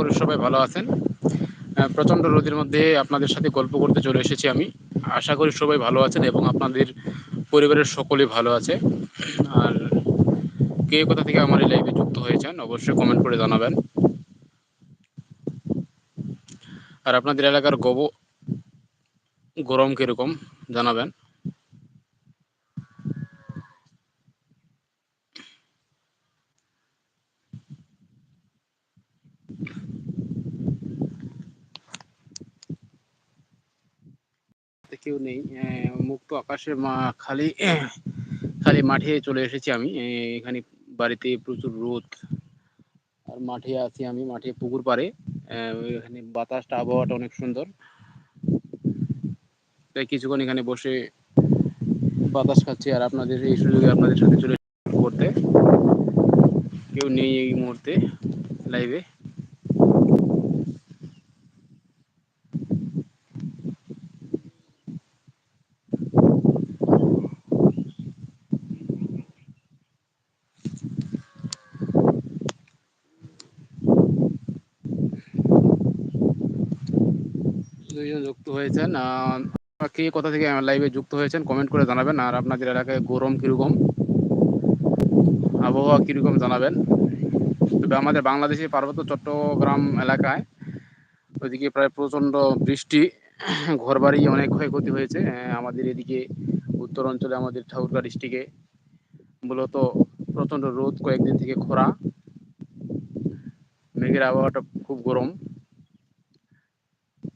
করি, সবাই ভালো আছেন। প্রচণ্ড রোদের মধ্যে আপনাদের সাথে গল্প করতে চলে এসেছি আমি। আশা করি সবাই ভালো আছেন এবং আপনাদের পরিবারের সকলেই ভালো আছে। আর কে কোথা থেকে আমার এই লাইভে যুক্ত হয়েছেন, অবশ্যই কমেন্ট করে জানাবেন। আর আপনাদের এলাকার গব গরম কীরকম, জানাবেন। কেউ নেই। মুক্ত আকাশে খালি খালি মাঠে চলে এসেছি আমি। এখানে বাড়িতে প্রচুর রোদ। আর মাঠে আছি আমি, মাঠে পুকুর পাড়ে। এখানে বাতাসটা, আবহাওয়াটা অনেক সুন্দর। তাই কিছুক্ষণ এখানে বসে বাতাস খাচ্ছি। আর আপনাদের, এই সুযোগে আপনাদের সাথে চলে করতে। কেউ নেই এই মুহূর্তে লাইভে দুইজন যুক্ত হয়েছেন কে, কোথা থেকে লাইভে যুক্ত হয়েছেন কমেন্ট করে জানাবেন, আর আপনাদের এলাকায় গরম কীরকম? আবহাওয়া কীরকম জানাবেন? তবে আমাদের বাংলাদেশের পার্বত্য চট্টগ্রাম এলাকায় ওইদিকে প্রায় প্রচণ্ড বৃষ্টি, ঘরবাড়ি অনেক ক্ষয়ক্ষতি হয়েছে আমাদের এদিকে উত্তর অঞ্চলে আমাদের ঠাকুরগাঁ ডিস্ট্রিক্টে মূলত প্রচণ্ড রোদ কয়েকদিন থেকে খরা। মেঘের আবহাওয়াটা খুব গরম।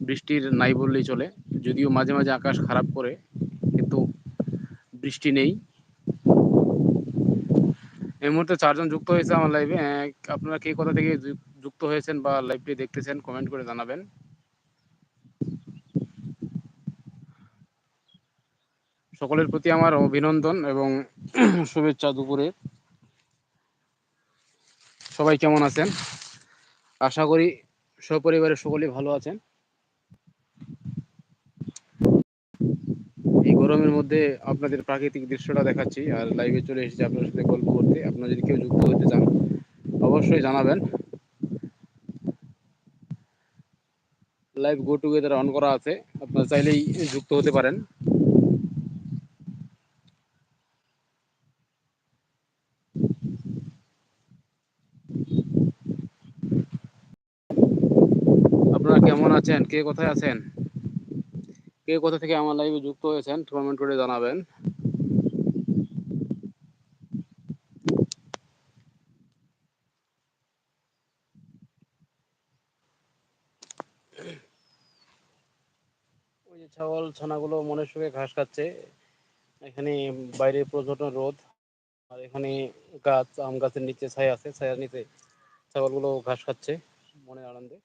বৃষ্টির নাই বললেই চলে। যদিও মাঝে মাঝে আকাশ খারাপ করে, কিন্তু বৃষ্টি নেই। এই মুহূর্তে চারজন যুক্ত হয়েছে আমার লাইভে আপনারা কে কোথা থেকে যুক্ত হয়েছেন বা লাইভটি দেখতেছেন কমেন্ট করে জানাবেন। সকলের প্রতি আমার অভিনন্দন এবং শুভেচ্ছা দুপুরে। সবাই কেমন আছেন? আশা করি সপরিবারের সকলেই ভালো আছেন এই গরমের মধ্যে আপনাদের প্রাকৃতিক দৃশ্যটা দেখাচ্ছি, আর লাইভে চলে এসেছি আপনার সাথে গল্প করতে। আপনারা যদি কেউ যুক্ত হতে চান, অবশ্যই জানাবেন। লাইভ গো টুগেদার অন করা আছে, আপনারা চাইলেই যুক্ত হতে পারেন। আপনারা কেমন আছেন? কে কোথায় আছেন? কে কোথা থেকে আমার লাইভে যুক্ত হয়েছেন কমেন্ট করে জানাবেন। ওই যে ছাগল ছানাগুলো মনের সুখে ঘাস খাচ্ছে, এখানে বাইরে প্রচণ্ড রোদ, আর এখানে গাছ, আম গাছের নিচে ছায়া আছে ছায়ার নিচে ছাগলগুলো ঘাস খাচ্ছে মনের আনন্দে।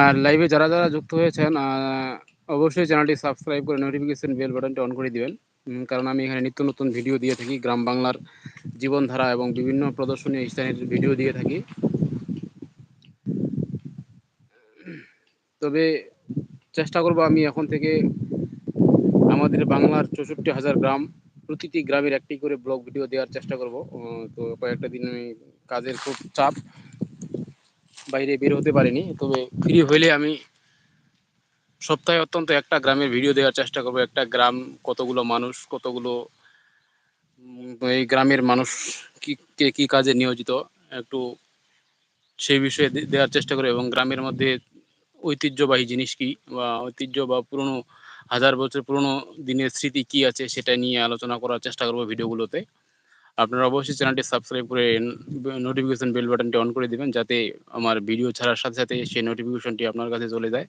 আর লাইভে যারা যারা যুক্ত হয়েছেন অবশ্যই চ্যানেলটি সাবস্ক্রাইব করে নোটিফিকেশন বেল বাটনটি অন করে দিবেন। কারণ আমি এখানে নিত্য নতুন ভিডিও দিয়ে থাকি, গ্রাম বাংলার জীবনধারা এবং বিভিন্ন প্রদর্শনী স্থানের ভিডিও দিয়ে থাকি। তবে চেষ্টা করব আমি এখন থেকে আমাদের বাংলার চৌষট্টি হাজার গ্রাম, প্রতিটি গ্রামের একটি করে ব্লগ ভিডিও দেওয়ার চেষ্টা করব। তো কয়েকটা দিন আমি কাজের খুব চাপ। বাইরে বের হতে পারিনি। তবে ফ্রি হইলে আমি সপ্তাহে অত্যন্ত একটা গ্রামের ভিডিও দেওয়ার চেষ্টা করব। একটা গ্রাম, কতগুলো মানুষ, কতগুলো এই গ্রামের মানুষ কি, কে কি কাজে নিয়োজিত, একটু সেই বিষয়ে দেওয়ার চেষ্টা করব। এবং গ্রামের মধ্যে ঐতিহ্যবাহী জিনিস কি বা ঐতিহ্য বা পুরনো, হাজার বছর পুরনো দিনের স্মৃতি কি আছে সেটা নিয়ে আলোচনা করার চেষ্টা করব ভিডিওগুলোতে আপনারা অবশ্যই চ্যানেলটি সাবস্ক্রাইব করে নোটিফিকেশন বেল বাটনটি অন করে দিবেন, যাতে আমার ভিডিও ছাড়ার সাথে সাথে সেই নোটিফিকেশনটি আপনার কাছে চলে যায়,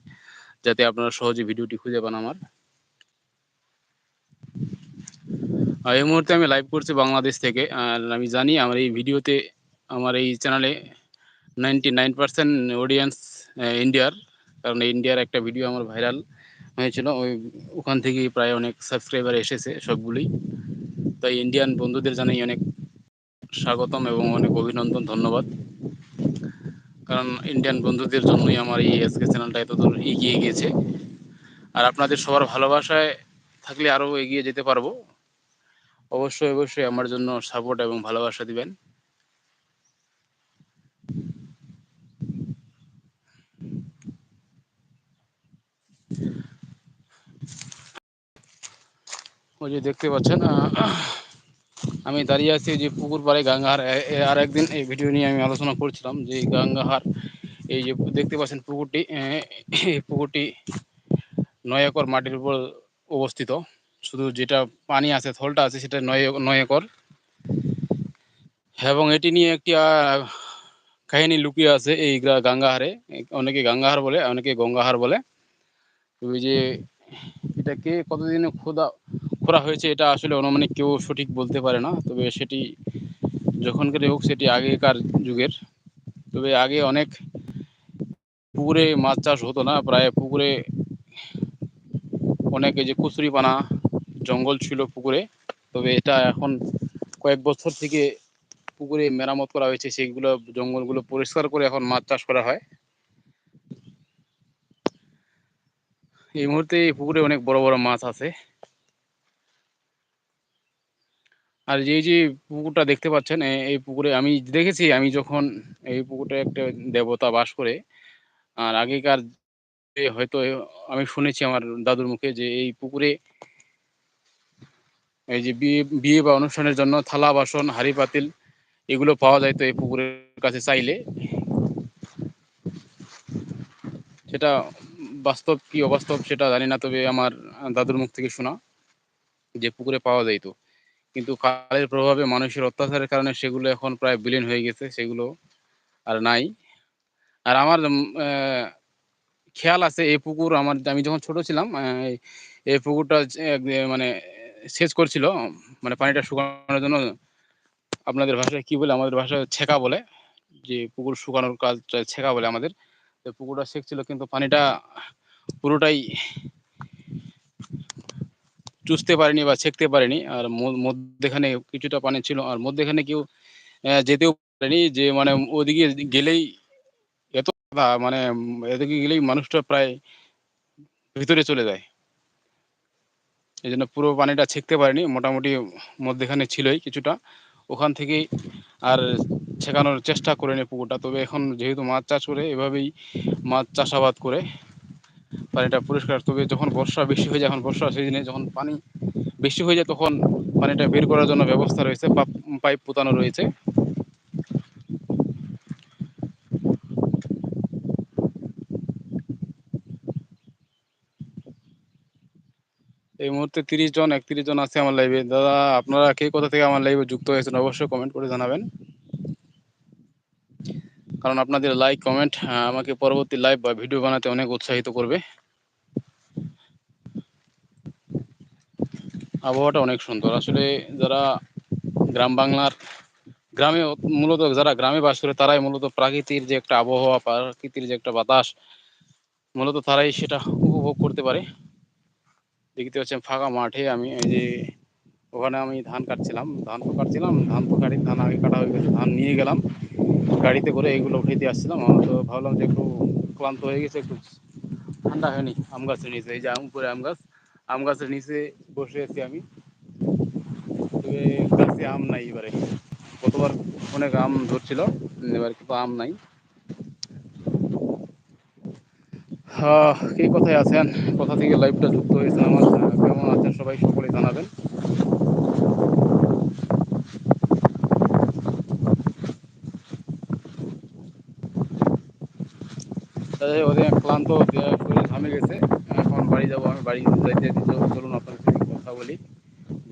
যাতে আপনারা সহজে ভিডিওটি খুঁজে পান আমার। এই মুহূর্তে আমি লাইভ করছি বাংলাদেশ থেকে। আর আমি জানি আমার এই ভিডিওতে আমার এই চ্যানেলে নাইনটি নাইন পার্সেন্ট অডিয়েন্স ইন্ডিয়ার কারণ ইন্ডিয়ার একটা ভিডিও আমার ভাইরাল হয়েছিল, ওই ওখান থেকেই প্রায় অনেক সাবস্ক্রাইবার এসেছে সবগুলোই। তাই ইন্ডিয়ান বন্ধুদের জানাই অনেক স্বাগতম এবং অনেক অভিনন্দন, ধন্যবাদ। কারণ ইন্ডিয়ান বন্ধুদের জন্যই আমার এই আজকে চ্যানেলটা এতদূর এগিয়ে গিয়েছে আর আপনাদের সবার ভালোবাসায় থাকলে আরও এগিয়ে যেতে পারব। অবশ্যই অবশ্যই আমার জন্য সাপোর্ট এবং ভালোবাসা দিবেন। ওই যে দেখতে পাচ্ছেন আমি দাঁড়িয়ে আছি যে পুকুর পাড়ে গাঙ্গাহার। আর একদিন এই ভিডিও নিয়ে আমি আলোচনা করছিলাম যে গাঙ্গাহার, এই যে দেখতে পাচ্ছেন পুকুরটি এই পুকুরটি নয় একর মাটির উপর অবস্থিত। শুধু যেটা পানি আছে, থলটা আছে, সেটা নয় নয় একর এবং এটি নিয়ে একটি কাহিনী লুকিয়ে আছে এই গাঙ্গাহারে। অনেকে গাঙ্গাহার বলে, অনেকে গঙ্গাহার বলে। ওই যে এটাকে কতদিনে খোদা করা হয়েছে এটা আসলে অনুমানিক কেউ সঠিক বলতে পারে না। তবে সেটি যখনকার হোক সেটি আগেকার যুগের। তবে আগে অনেক পুকুরে মাছ চাষ হতো না। প্রায় পুকুরে অনেক যে কুচুরিপানা, জঙ্গল ছিল পুকুরে। তবে এটা এখন কয়েক বছর থেকে পুকুরে মেরামত করা হয়েছে। সেইগুলো জঙ্গলগুলো পরিষ্কার করে এখন মাছ চাষ করা হয়। এই মুহূর্তে এই পুকুরে অনেক বড় বড় মাছ আছে। আর যে যে পুকুরটা দেখতে পাচ্ছেন এই পুকুরে আমি দেখেছি, আমি যখন এই পুকুরটা একটা দেবতা বাস করে, আর আগেকার হয়তো আমি শুনেছি আমার দাদুর মুখে যে এই পুকুরে এই যে বিয়ে বিয়ে বা অনুষ্ঠানের জন্য থালা, বাসন, হাড়ি, পাতিল এগুলো পাওয়া যায় তো এই পুকুরের কাছে চাইলে। সেটা বাস্তব কি অবাস্তব সেটা জানি না, তবে আমার দাদুর মুখ থেকে শোনা যে পুকুরে পাওয়া যাইতো কিন্তু কালের প্রভাবে মানুষের অত্যাচারের কারণে সেগুলো এখন প্রায় বিলীন হয়ে গেছে, সেগুলো আর নাই। আর আমার খেয়াল আছে এই পুকুর আমার, আমি যখন ছোট ছিলাম এই পুকুরটা মানে সেচ করছিল মানে পানিটা শুকানোর জন্য আপনাদের ভাষায় কি বলে, আমাদের ভাষায় ছেঁকা বলে, যে পুকুর শুকানোর কাজ ছেঁকা বলে আমাদের। পুকুরটা সেকছিল কিন্তু পানিটা পুরোটাই চুষতে পারেনি বা ছেঁকতে পারেনি। আর মধ্যেখানে কিছুটা পানি ছিল, আর মধ্যেখানে কেউ যেতেও পারেনি যে মানে ওদিকে গেলেই এত মানে এদিকে গেলেই মানুষটা প্রায় ভিতরে চলে যায়। এই জন্য পুরো পানিটা ছেঁকতে পারেনি, মোটামুটি মধ্যেখানে ছিলই কিছুটা। ওখান থেকেই আর ছেঁকানোর চেষ্টা করে নি পুকুরটা। তবে এখন যেহেতু মাছ চাষ করে, এভাবেই মাছ চাষাবাদ করে পানিটা পরিষ্কার। তবে যখন বর্ষা বেশি হয়ে যায়, এখন বর্ষা সিজনে যখন পানি বেশি হয়ে যায়, তখন পানিটা বের করার জন্য ব্যবস্থা রয়েছে পাইপ পোতানো রয়েছে। এই মুহূর্তে তিরিশ জন, একত্রিশ জন আছে আমার লাইভে দাদা, আপনারা কে কোথা থেকে আমার লাইভে যুক্ত হয়েছেন, অবশ্যই কমেন্ট করে জানাবেন। কারণ আপনাদের লাইক কমেন্ট আমাকে পরবর্তী লাইভ বা ভিডিও বানাতে অনেক উৎসাহিত করবে। আবহাওয়াটা অনেক সুন্দর। আসলে যারা গ্রাম বাংলার, গ্রামে মূলত যারা গ্রামে বাস করে, তারাই মূলত প্রাকৃতির যে একটা আবহাওয়া, প্রাকৃতির যে একটা বাতাস, মূলত তারাই সেটা উপভোগ করতে পারে। দেখতে পাচ্ছেন ফাঁকা মাঠে আমি এই যে ওখানে আমি ধান কাটছিলাম, ধান তো কাটছিলাম, ধান তো কাটি, ধান আগে কাটা হয়ে গেছে, ধান নিয়ে গেলাম। গাড়িতে করে এগুলো দিয়ে আসছিলাম। আমার তো ভাবলাম যে একটু ক্লান্ত হয়ে গেছে একটু ঠান্ডা হয়নি? আম গাছের নিচে এই যে আম উপরে আম গাছ। আম গাছের নিচে বসে আছি আমি। তবে গাছে আম নাই এবারে। গতবার অনেক আম ধরছিল এবার কিন্তু আম নাই। কে কোথায় আছেন? কোথা থেকে লাইভটা যুক্ত হয়েছেন আমার? কেমন আছেন সবাই? সকলে জানাবেন। ওদের ক্লান্ত শরীর ঘামে গেছে। এখন বাড়ি যাব, আমি বাড়ি যাইতে চলুন আপনার সাথে কথা বলি।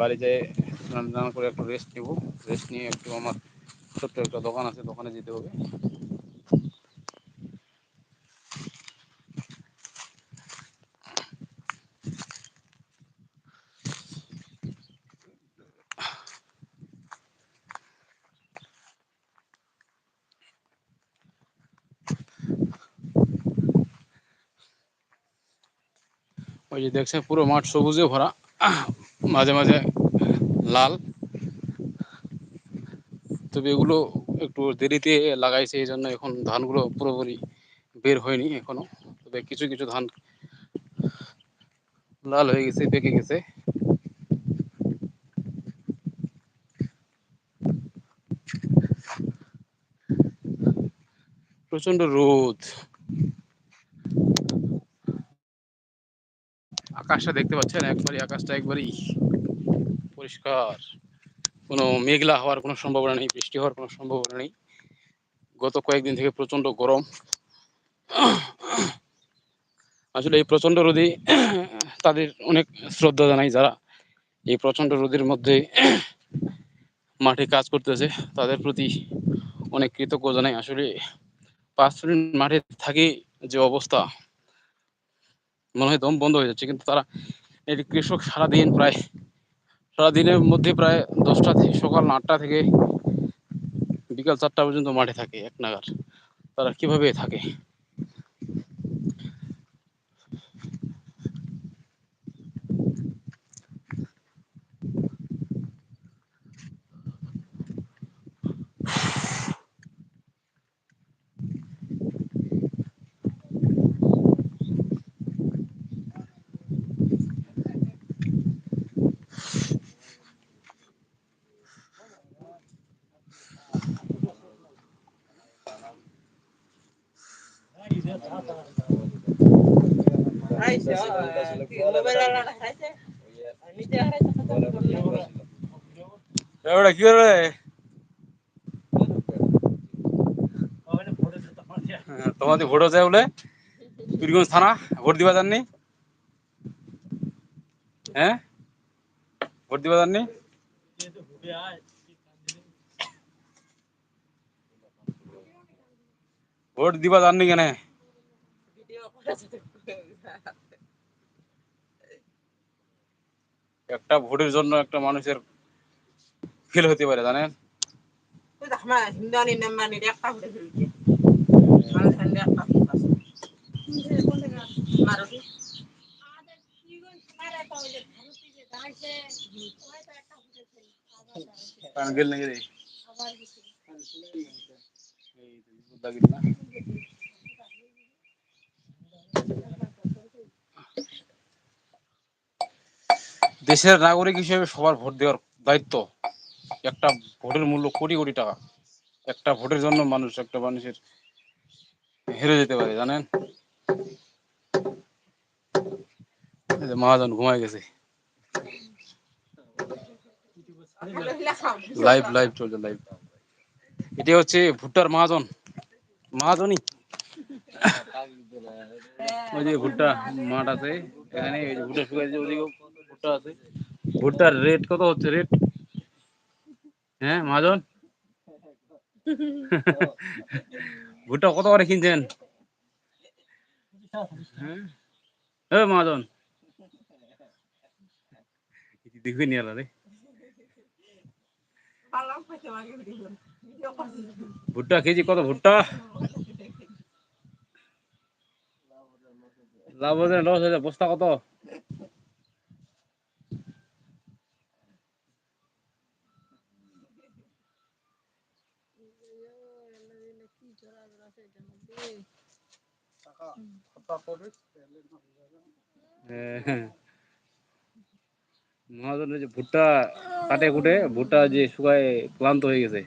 বাড়ি যেয়ে স্নান টান করে একটু রেস্ট নেব। রেস্ট নিয়ে একটু আমার ছোট্ট একটা দোকান আছে, দোকানে যেতে হবে। ওই যে দেখছে পুরো মাঠ সবুজে ভরা, মাঝে মাঝে লাল। তবে এগুলো একটু দেরিতে লাগাইছে, এই জন্য এখন ধানগুলো পুরোপুরি বের হয়নি এখনও। তবে কিছু কিছু ধান লাল হয়ে গেছে, পেকে গেছে। প্রচণ্ড রোদ। আকাশটা দেখতে পাচ্ছেন, একবারই আকাশটা একবারই পরিষ্কার। কোনো মেঘলা হওয়ার কোনো সম্ভাবনা নেই, বৃষ্টি হওয়ার কোনো সম্ভাবনা নেই। গত কয়েকদিন থেকে প্রচণ্ড গরম। আসলে এই প্রচণ্ড রোদে তাদের অনেক শ্রদ্ধা জানাই যারা এই প্রচণ্ড রোদের মধ্যে মাঠে কাজ করতেছে, তাদের প্রতি অনেক কৃতজ্ঞ জানাই। আসলে পাঁচ মিনিট মাঠে থাকি যে অবস্থা মনে হয় দম বন্ধ হয়ে যাচ্ছে, কিন্তু তারা এটি কৃষক সারাদিন প্রায়, সারাদিনের মধ্যে প্রায় দশটা থেকে সকাল আটটা থেকে বিকাল চারটা পর্যন্ত মাঠে থাকে এক নাগার তারা কীভাবে থাকে? এবারে কি করে তোমাদের ভোট হচ্ছে বলে? পীরগঞ্জ থানা, ভোট দিবা জাননি? হ্যাঁ? ভোট দিবা জাননি? ভোট দিবা জাননি কেন? একটা ভোটের জন্য একটা মানুষের ফেল হতে পারে জানেন? গেল নাকি রে? এই তো বুদ্ধা গেল না। দেশের নাগরিক হিসেবে সবার ভোট দেওয়ার দায়িত্ব। একটা ভোটের মূল্য কোটি কোটি টাকা। একটা ভোটের জন্য মানুষ, একটা মানুষের হেরে যেতে পারে, জানেন? মহাজন ঘুমায় গেছে। লাইভ লাইভ চলছে লাইভ এটি হচ্ছে ভুট্টার মহাজন। মহাজনই। ওই যে ভুট্টা মাঠ আছে, এখানে ভুট্টা শুকাইছে ওদিকেও। ভুট্টা আছে। ভুট্টার রেট কত হচ্ছে? রেট হ্যাঁ মহাজন? ভুট্টা কত করে কিনছেন? হ্যাঁ। মহাজন। দেখবি নি আলাদা? ভুট্টা কেজি কত ভুট্টা? লাভ লস হয়েছে বস্তা কত? মহাজনের যে ভুট্টা কাটে কুটে ভুট্টা যে শুকায় ক্লান্ত হয়ে গেছে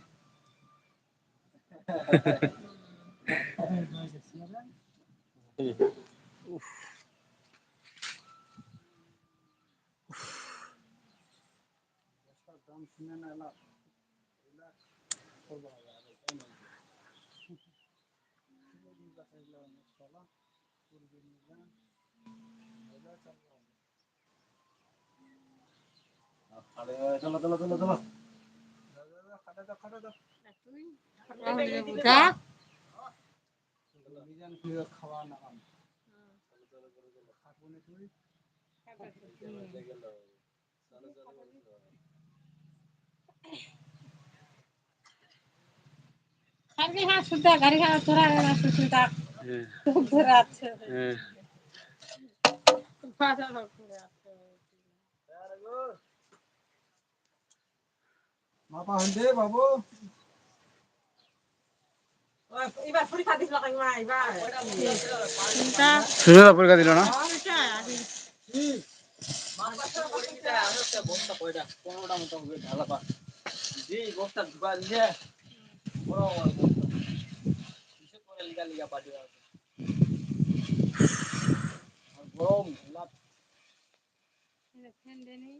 উফ। গাড়ি খাওয়া তোরা সুচিন্তা হ্যাঁ, ধরে আছে হ্যাঁ। বাবা হন্দে বাবু। সুজাতা পরীক্ষা দিল না? দেনি।